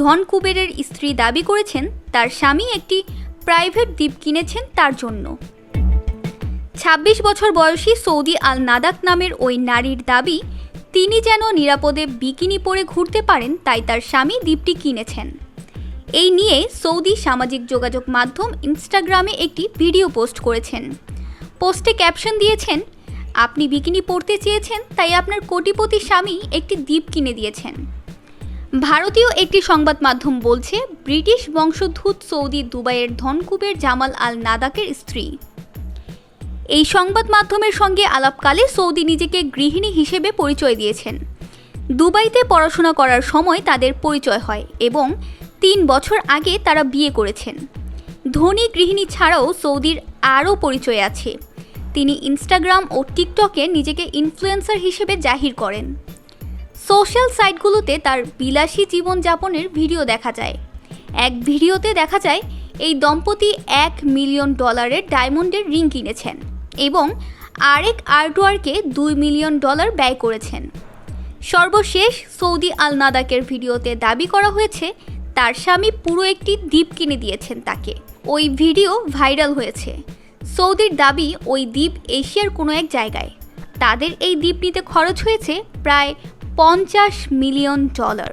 ধন কুবেরের স্ত্রী দাবি করেছেন, তার স্বামী একটি প্রাইভেট দ্বীপ কিনেছেন তার জন্য। ছাব্বিশ বছর বয়সী সৌদি আল নাদাক নামের ওই নারীর দাবি, তিনি যেন নিরাপদে বিকিনি পরে ঘুরতে পারেন, তাই তার স্বামী দ্বীপটি কিনেছেন। এই নিয়ে সৌদি সামাজিক যোগাযোগ মাধ্যম ইনস্টাগ্রামে একটি ভিডিও পোস্ট করেছেন। পোস্টে ক্যাপশন দিয়েছেন, আপনি বিকিনি পরতে চেয়েছেন, তাই আপনার কোটিপতি স্বামী একটি দ্বীপ কিনে দিয়েছেন। ভারতীয় একটি সংবাদ মাধ্যম বলছে, ব্রিটিশ বংশোদ্ভূত সৌদি দুবাইয়ের ধনকুবের জামাল আল নাদাকের স্ত্রী। এই সংবাদ মাধ্যমের সঙ্গে আলাপকালে সৌদি নিজেকে গৃহিণী হিসেবে পরিচয় দিয়েছেন। দুবাইতে পড়াশোনা করার সময় তাদের পরিচয় হয় এবং তিন বছর আগে তারা বিয়ে করেছেন। ধনী গৃহিণী ছাড়াও সৌদির আরও পরিচয় আছে। তিনি ইনস্টাগ্রাম ও টিকটকে নিজেকে ইনফ্লুয়েন্সার হিসেবে জাহির করেন। সোশ্যাল সাইটগুলোতে তার বিলাসী জীবনযাপনের ভিডিও দেখা যায়। এক ভিডিওতে দেখা যায়, এই দম্পতি এক মিলিয়ন ডলারের ডায়মন্ডের রিং কিনেছেন এবং আরেক আর্টওয়ার্কে দুই মিলিয়ন ডলার ব্যয় করেছেন। সর্বশেষ সৌদি আল নাদাকের ভিডিওতে দাবি করা হয়েছে, তার স্বামী পুরো একটি দ্বীপ কিনে দিয়েছেন তাকে। ওই ভিডিও ভাইরাল হয়েছে। সৌদির দাবি ওই দ্বীপ এশিয়ার কোনো এক জায়গায়। তাদের এই দ্বীপ নিতে খরচ হয়েছে প্রায় পঞ্চাশ মিলিয়ন ডলার।